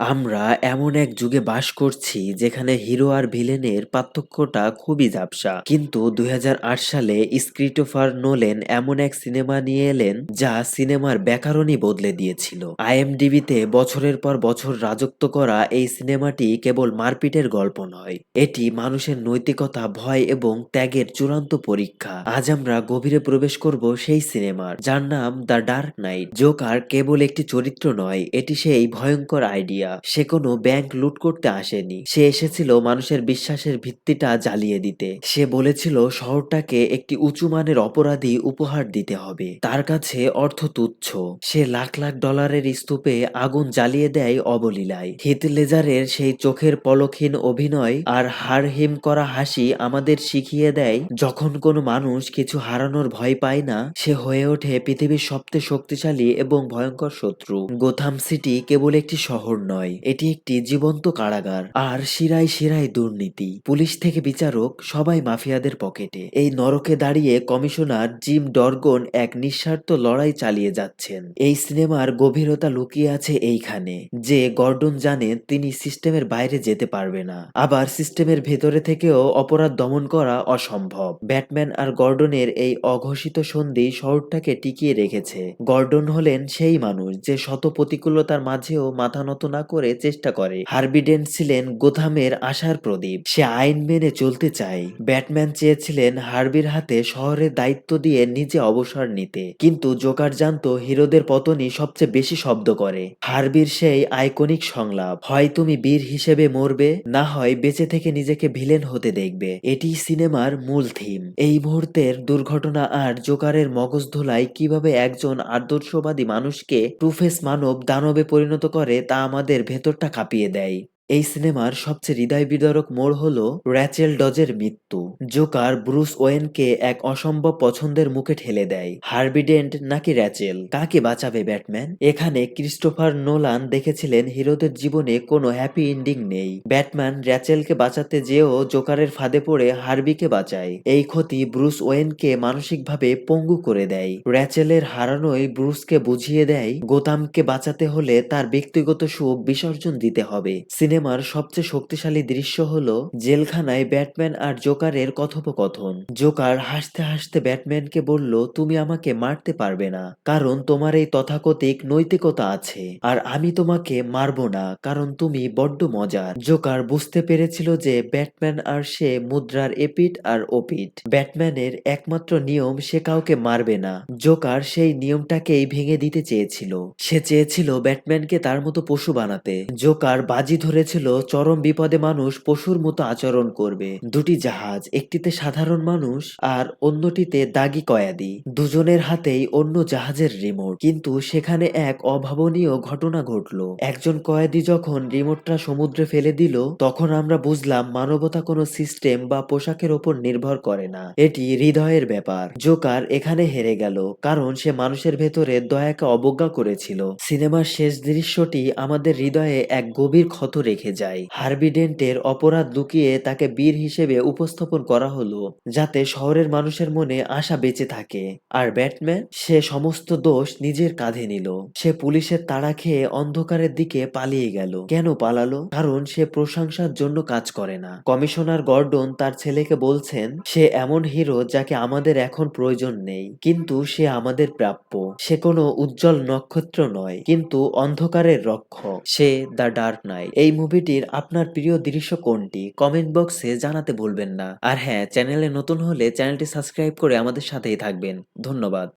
আমরা এমন এক যুগে বাস করছি যেখানে হিরো আর ভিলেনের পার্থক্যটা খুবই ঝাপসা। কিন্তু দুই হাজার আট সালে স্ক্রিটোফার নোলেন এমন এক সিনেমা নিয়ে এলেন যা সিনেমার ব্যাকরণই বদলে দিয়েছিল। আইএমডিবিতে বছরের পর বছর রাজত্ব করা এই সিনেমাটি কেবল মারপিটের গল্প নয়, এটি মানুষের নৈতিকতা, ভয় এবং ত্যাগের চূড়ান্ত পরীক্ষা। আজ আমরা গভীরে প্রবেশ করব সেই সিনেমার, যার নাম দ্য ডার্ক নাইট। জোকার কেবল একটি চরিত্র নয়, এটি সেই ভয়ঙ্কর আইডিয়া। সে কোনো ব্যাংক লুট করতে আসেনি। সে এসেছিল মানুষের বিশ্বাসের ভিত্তিটা জ্বালিয়ে দিতে। সে বলেছিল, শহরটাকে একটি উঁচু মানের অপরাধী উপহার দিতে হবে। তার কাছে অর্থ তুচ্ছ। সে লাখ লাখ ডলারের স্তূপে আগুন জ্বালিয়ে দেয় অবলীলায়। হিত লেজারের সেই চোখের পলকহীন অভিনয় আর হার হিম করা হাসি আমাদের শিখিয়ে দেয়, যখন কোনো মানুষ কিছু হারানোর ভয় পায় না, সে হয়ে ওঠে পৃথিবীর সবচেয়ে শক্তিশালী এবং ভয়ঙ্কর শত্রু। গোথাম সিটি কেবল একটি শহর নয়। এটি একটি জীবন্ত কারাগার আর শিরায় শিরায় দুর্নীতি। পুলিশ থেকে বিচারক সবাই মাফিয়াদের পকেটে। এই নরকে দাঁড়িয়ে কমিশনার জিম ডরগন এক নিঃস্বার্থ লড়াই চালিয়ে যাচ্ছেন। এই সিনেমার গভীরতা লুকিয়ে আছে এইখানে, যে গর্ডন জানে তিনি সিস্টেমের বাইরে যেতে পারবে না। আবার সিস্টেমের ভেতরে থেকেও অপরাধ দমন করা অসম্ভব। ব্যাটম্যান আর গর্ডনের এই অঘোষিত সন্ধি শহরটাকে টিকিয়ে রেখেছে। গর্ডন হলেন সেই মানুষ যে শত প্রতিকূলতার মাঝেও মাথা নত না করে চেষ্টা করে। হার্বিডেন্ট ছিলেন গোথামের আশার প্রদীপ। সে আইন মেনে চলতে চায়। ব্যাটম্যান চেয়েছিলেন হার্বির হাতে শহরের দায়িত্ব দিয়ে নিজে অবসর নিতে। কিন্তু জোকার জানতো হিরোদের পতনই সবচেয়ে বেশি শব্দ করে। হার্বির সেই আইকনিক সংলাপ, হয় তুমি বীর হিসেবে মরবে, না হয় বেঁচে থেকে নিজেকে ভিলেন হতে দেখবে। এটি সিনেমার মূল থিম। এই মুহূর্তের দুর্ঘটনা আর জোকারের মগজ ধোলাই কীভাবে একজন আদর্শবাদী মানুষকে টুফেস মানব দানবে পরিণত করে তা আমাদের ভেতরটা কাঁপিয়ে দেয়। এই সিনেমার সবচেয়ে হৃদয় বিদারক মোড় হল র্যাচেল ডজের মৃত্যু, জোকার ব্রুস ওয়েনকে এক অসম্ভব পছন্দের মুখে ঠেলে দেয়। হার্বিডেন্ট নাকি র্যাচেল? কাকে বাঁচাবে ব্যাটম্যান? এখানে ক্রিস্টোফার নোলান দেখেছিলেন হিরোদের জীবনে কোনো হ্যাপি এন্ডিং নেই। ব্যাটম্যান র্যাচেলকে বাঁচাতে যেও জোকারের ফাঁদে পড়ে হার্বিকে বাঁচায়। এই ক্ষতি ব্রুস ওয়েনকে মানসিকভাবে পঙ্গু করে দেয়। র্যাচেলের হারানোই ব্রুসকে বুঝিয়ে দেয়, গোতামকে বাঁচাতে হলে তার ব্যক্তিগত সুখ বিসর্জন দিতে হবে। সিনেমার সবচেয়ে শক্তিশালী দৃশ্য হলো জেলখানায় ব্যাটম্যান আর জোকারের কথোপকথন। জোকার হাসতে হাসতে ব্যাটম্যানকে বলল, তুমি আমাকে মারতে পারবে না, কারণ তোমার এই তথাকথিক নৈতিকতা আছে, আর আমি তোমাকে মারবো না, কারণ তুমি বড্ড মজার। জোকার বুঝতে পেরেছিল যে ব্যাটম্যান আর সে মুদ্রার এপিট আর ওপিট ব্যাটম্যানের একমাত্র নিয়ম, সে কাউকে মারবে না। জোকার সেই নিয়মটাকেই ভেঙে দিতে চেয়েছিল। সে চেয়েছিল ব্যাটম্যানকে তার মতো পশু বানাতে। জোকার বাজি ধরেছিল চরম বিপদে মানুষ পশুর মতো আচরণ করবে। দুটি জাহাজ, একটিতে সাধারণ মানুষ আর অন্যটিতে দাগি কয়াদি। দুজনের হাতেই অন্য জাহাজের রিমোট। কিন্তু সেখানে এক অভাবনীয় ঘটনা ঘটলো। একজন কয়েদি যখন রিমোটটা সমুদ্রে ফেলে দিল, তখন আমরা বুঝলাম মানবতা কোনো সিস্টেম বা পোশাকের ওপর নির্ভর করে না। এটি হৃদয়ের ব্যাপার। জোকার এখানে হেরে গেল, কারণ সে মানুষের ভেতরে দয়াকে অবজ্ঞা করেছিল। সিনেমার শেষ দৃশ্যটি আমাদের হৃদয়ে এক গভীর ক্ষত রেখে যায়। হার্বিডেন্টের অপরাধ লুকিয়ে তাকে বীর হিসেবে উপস্থাপন করা হলো, যাতে শহরের মানুষের মনে আশা বেঁচে থাকে। আর ব্যাটম্যান, সে সমস্ত দোষ নিজের কাঁধে নিল। সে পুলিশের তাড়া খেয়ে অন্ধকারের দিকে পালিয়ে গেল। কেন পালালো? কারণ সে প্রশংসার জন্য কাজ করে না। কমিশনার গর্ডন তার ছেলেকে বলছেন, সে এমন হিরো যাকে আমাদের এখন প্রয়োজন নেই। কিন্তু সে আমাদের প্রাপ্য। সে কোনো উজ্জ্বল নক্ষত্র নয়, কিন্তু অন্ধকারের রক্ষক। সে দ্য ডার্ক নাইট। এই মুভিটির আপনার প্রিয় দৃশ্য কোনটি? কমেন্ট বক্সে জানাতে ভুলবেন না। আর হ্যাঁ চ্যানেলে নতুন হলে চ্যানেলটি সাবস্ক্রাইব করে আমাদের সাথেই থাকবেন। ধন্যবাদ।